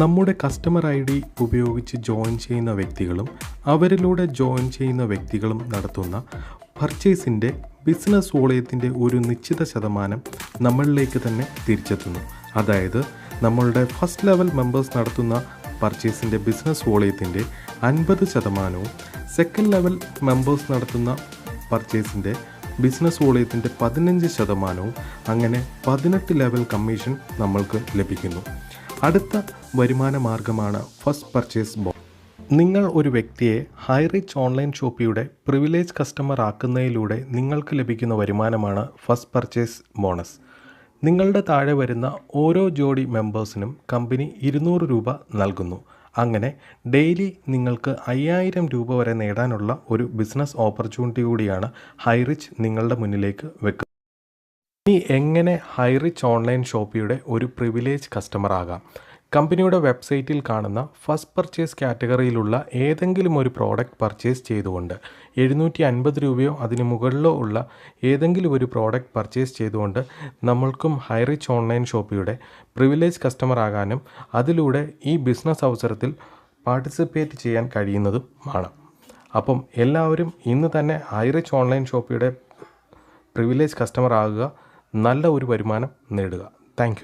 നമ്മുടെ customer I D ഉപയോഗിച്ച് join ചെയ്യുന്ന വ്യക്തികളും അവരിലൂടെ ജോയിൻ ചെയ്യുന്ന വ്യക്തികളും നടത്തുന്ന പർച്ചേസിന്റെ ബിസിനസ് വോളയത്തിന്റെ ഒരു നിശ്ചിത ശതമാനം നമ്മളിലേക്ക് തന്നെ തിരിച്ചെത്തുന്നു. അതായത് നമ്മളുടെ ഫസ്റ്റ് ലെവൽ മെമ്പേഴ്സ് നടത്തുന്ന പർച്ചേസിന്റെ ബിസിനസ് വോളയത്തിന്റെ അൻപത് ശതമാനവും സെക്കൻഡ് ലെവൽ മെമ്പേഴ്സ് നടത്തുന്ന പർച്ചേസിന്റെ ബിസിനസ് വോളയത്തിന്റെ പതിനഞ്ച് ശതമാനവും അങ്ങനെ പതിനെട്ട് ലെവൽ കമ്മീഷൻ നമ്മൾക്ക് ലഭിക്കുന്നു. അടുത്ത വരുമാന മാർഗമാണ് ഫസ്റ്റ് പർച്ചേസ് ബോ നിങ്ങൾ ഒരു വ്യക്തിയെ ഹൈ റിച്ച് ഓൺലൈൻ ഷോപ്പിയുടെ പ്രിവിലേജ് കസ്റ്റമർ ആക്കുന്നതിലൂടെ നിങ്ങൾക്ക് ലഭിക്കുന്ന വരുമാനമാണ് ഫസ്റ്റ് പർച്ചേസ് ബോണസ്. നിങ്ങളുടെ താഴെ വരുന്ന ഓരോ ജോഡി മെമ്പേഴ്സിനും കമ്പനി ഇരുന്നൂറ് രൂപ നൽകുന്നു. അങ്ങനെ ഡെയിലി നിങ്ങൾക്ക് അയ്യായിരം രൂപ വരെ നേടാനുള്ള ഒരു ബിസിനസ് ഓപ്പർച്യൂണിറ്റി കൂടിയാണ് ഹൈറിച്ച് നിങ്ങളുടെ മുന്നിലേക്ക് വെക്കുന്നത്. ഇനി എങ്ങനെ ഹൈ റിച്ച് ഓൺലൈൻ ഷോപ്പിയുടെ ഒരു പ്രിവിലേജ് കസ്റ്റമർ ആകാം? കമ്പനിയുടെ വെബ്സൈറ്റിൽ കാണുന്ന ഫസ്റ്റ് പർച്ചേസ് കാറ്റഗറിയിലുള്ള ഏതെങ്കിലും ഒരു പ്രോഡക്റ്റ് പർച്ചേസ് ചെയ്തുകൊണ്ട് എഴുന്നൂറ്റി അൻപത് രൂപയോ അതിന് മുകളിലോ ഉള്ള ഏതെങ്കിലും ഒരു പ്രോഡക്റ്റ് പർച്ചേസ് ചെയ്തുകൊണ്ട് നമ്മൾക്കും ഹൈ റിച്ച് ഓൺലൈൻ ഷോപ്പിയുടെ പ്രിവിലേജ് കസ്റ്റമർ ആകാനും അതിലൂടെ ഈ ബിസിനസ് അവസരത്തിൽ പാർട്ടിസിപ്പേറ്റ് ചെയ്യാൻ കഴിയുന്നതുമാണ് അപ്പം എല്ലാവരും ഇന്ന് തന്നെ ഹൈ റിച്ച് ഓൺലൈൻ ഷോപ്പിയുടെ പ്രിവിലേജ് കസ്റ്റമർ ആകുക നല്ല ഒരു വരുമാനം നേടുക. താങ്ക്